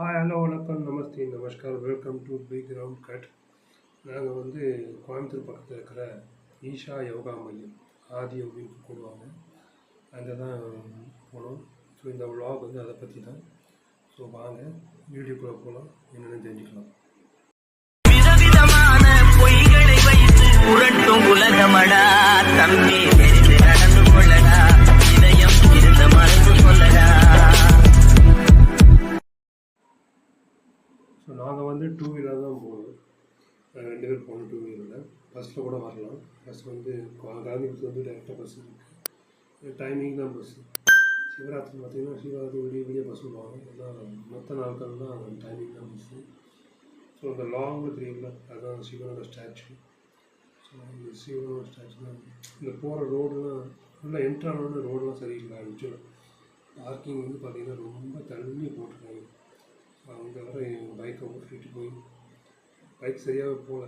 Hi hello வணக்கம். Namaste namaskar. Welcome to big ground cut நாங்கள் வந்து கோயம்புத்தூர் பக்கத்தில் இருக்கிற ஈஷா யோகா மையம் ஆதி யோகின்னு கூடுவாங்க அங்கே தான் போனோம். ஸோ இந்த விழா வந்து அதை பற்றி தான் ஸோ வாங்க வீடியோக்குள்ளே போகலாம் என்னென்னு தெரிஞ்சுக்கலாம். வந்து டூ வீலர் தான் போகணும் ரெண்டு பேர் போகணும் டூ வீலரில் பஸ்ஸில் கூட வரலாம். பஸ் வந்து கா- காந்திபுரத்து வந்து டேரெக்டாக பஸ் இருக்குது டைமிங் தான் பஸ்ஸு சிவராத்திரி பார்த்தீங்கன்னா சிவராத்திரி விடிய விடிய பஸ் விடுவாங்க. ஆனால் மற்ற நாட்கள் தான் டைமிங் தான் பஸ்ஸு ஸோ அந்த லாங்கில் தெரியல அதுதான் சிவனோட ஸ்டாச்சு ஸோ இந்த சிவனோட ஸ்டாச்சுலாம் இந்த போகிற ரோடுலாம் ஃபுல்லாக என்ட்ரானோட ரோடெலாம் சரியில்லை. ஆக்சுவலாக பார்க்கிங் வந்து பார்த்திங்கன்னா ரொம்ப தள்ளி போட்டிருக்காங்க. அங்கே வர பைக்கை ஓட்டிகிட்டு போய் பைக் சரியாகவே போகல.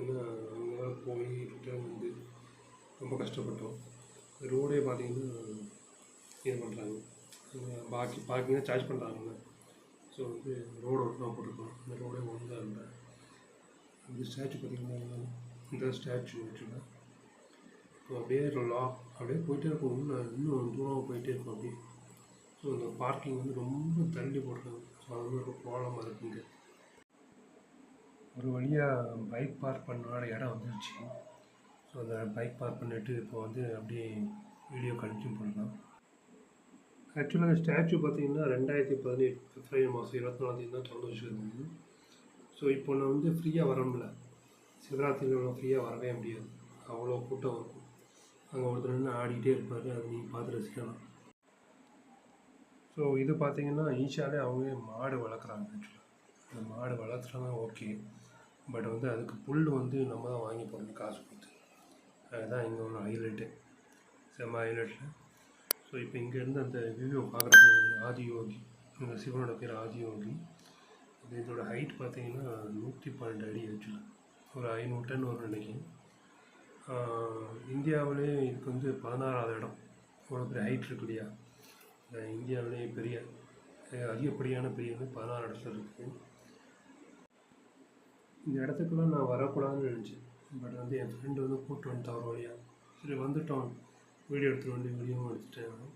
ஏன்னா அங்கே போய் ரிட்டர்ன் வந்து ரொம்ப கஷ்டப்பட்டோம். ரோடே பார்த்தீங்கன்னா இது பண்ணுறாங்க பாக்கி பார்க்கிங்காக சார்ஜ் பண்ணுறாங்கல்ல ஸோ வந்து ரோடு ஒட்டு தான் போட்டிருக்கோம். இந்த ரோடே ஒழுங்காக இல்லை இந்த ஸ்டாச்சு பார்த்தீங்கன்னா இந்த ஸ்டாச்சு ஆக்சுவலாக இப்போ அப்படியே லா அப்படியே போயிட்டே இருக்கும் இன்னும் இன்னும் தூரம் போயிட்டே இருக்கும் அப்படியே. ஸோ இந்த பார்க்கிங் வந்து ரொம்ப தள்ளி போடுறாங்க ஸோ கோலம் வந்து இருக்குங்க. ஒரு வழியாக பைக் பார்க் பண்ண இடம் வந்துருச்சு. ஸோ அந்த பைக் பார்க் பண்ணிட்டு இப்போ வந்து அப்படியே வீடியோ கண்டினியூ பண்ணலாம். ஆக்சுவலாக ஸ்டாச்சு பார்த்தீங்கன்னா ரெண்டாயிரத்தி பதினெட்டு பிப்ரவரி மாதம் இருபத்தி நாலாந்தேதி தான் திறந்து வச்சுருந்தாங்க ஸோ இப்போ நான் வந்து ஃப்ரீயாக வர முடியல. சிவராத்திரியில் ஃப்ரீயாக வரவே முடியாது. அவ்வளோ கூட்டம் இருக்கும். அங்கே ஒருத்தர் நின்று ஆடிக்கிட்டே இருப்பார். அதை நீங்கள் பார்த்து ரசிக்கலாம். ஸோ இது பார்த்திங்கன்னா ஈஷாலே அவங்க மாடு வளர்க்குறாங்க ஆக்சுவலாக இந்த மாடு வளர்த்துட்டாங்க ஓகே பட் வந்து அதுக்கு புல் வந்து நம்ம தான் வாங்கி போடணும் காசு கொடுத்து. அதுதான் இங்கே ஒன்று ஹைலைட்டு செம்ம ஹைலைட்டில் ஸோ இப்போ இங்கேருந்து அந்த வியூவை பார்க்குறது ஆதியோகி இந்த சிவனோட பேர் ஆதி யோகி. இது இதோட ஹைட் பார்த்தீங்கன்னா நூற்றி பன்னெண்டு அடி ஆக்சுவலாக ஒரு ஐநூறு டன் வரும் நினைக்கிறேன். இந்தியாவிலே இதுக்கு வந்து பதினாறாவது இடம். இவ்வளோ பெரிய ஹைட் இருக்கு இல்லையா? இந்தியாவிலேயே பெரிய அதிகப்படியான பெரிய வந்து பதினாறு இடத்துல இருக்குது இந்த இடத்துக்குலாம் நான் வரக்கூடாதுன்னு நினச்சேன். பட் வந்து என் ஃப்ரெண்டு வந்து கூப்பிட்டு வந்துட்டான் ஒரு வழியாக சரி வந்துட்டோம். வீடியோ எடுத்துகிட்டு வந்து வீடியோவும் எடுத்துட்டேன்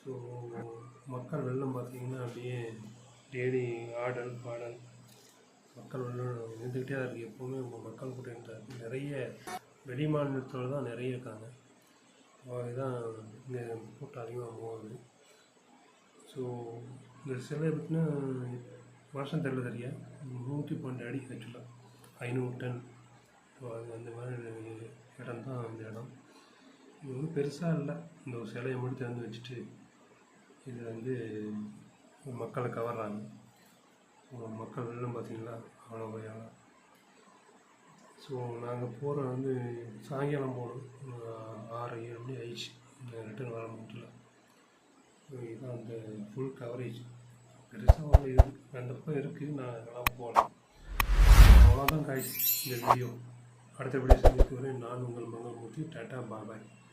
ஸோ மக்கள் வெள்ளம் பார்த்தீங்கன்னா அப்படியே டெய்லி ஆடல் பாடல் மக்கள் வெள்ளம் இருந்துக்கிட்டே தான் இருக்குது எப்போவுமே உங்கள் மக்கள் கூட்டம் இருக்குது நிறைய வெளி மாநிலத்தில் தான் நிறைய இருக்காங்க. இதுதான் இங்கே கூட்டம் அதிகமாக போகுது. ஸோ இந்த சிலை எப்படின்னா வருஷம் தெரியல தெரியா நூற்றி பன்னெண்டு அடி ஆக்சுவலாக ஐநூறு டன். ஸோ அது அந்த மாதிரி இடம் தான் அந்த இடம். இது வந்து பெருசாக இல்லை. இந்த ஒரு சிலையை மட்டும் திறந்து வச்சுட்டு இது வந்து மக்களை கவர்றாங்க மக்கள் வெள்ளம் பார்த்தீங்களா? அவ்வளோ பயம் ஸோ நாங்கள் போகிற வந்து சாயங்காலம் போகணும். ஆறு ஏழு மணி ஆயிடுச்சு. ரிட்டர்ன் வர முடியல. இதுதான் அந்த ஃபுல் கவரேஜ் பெருசாக ஒரு இருக்குது அந்த பக்கம் இருக்குது. நான் அதெல்லாம் போகலாம் அவ்வளோதான் காய்ச்சி இந்த வீடியோ அடுத்த வீடியோ சந்திக்கும் வரை நான் உங்கள் மங்கமூர்த்தி டாட்டா பாபாய்.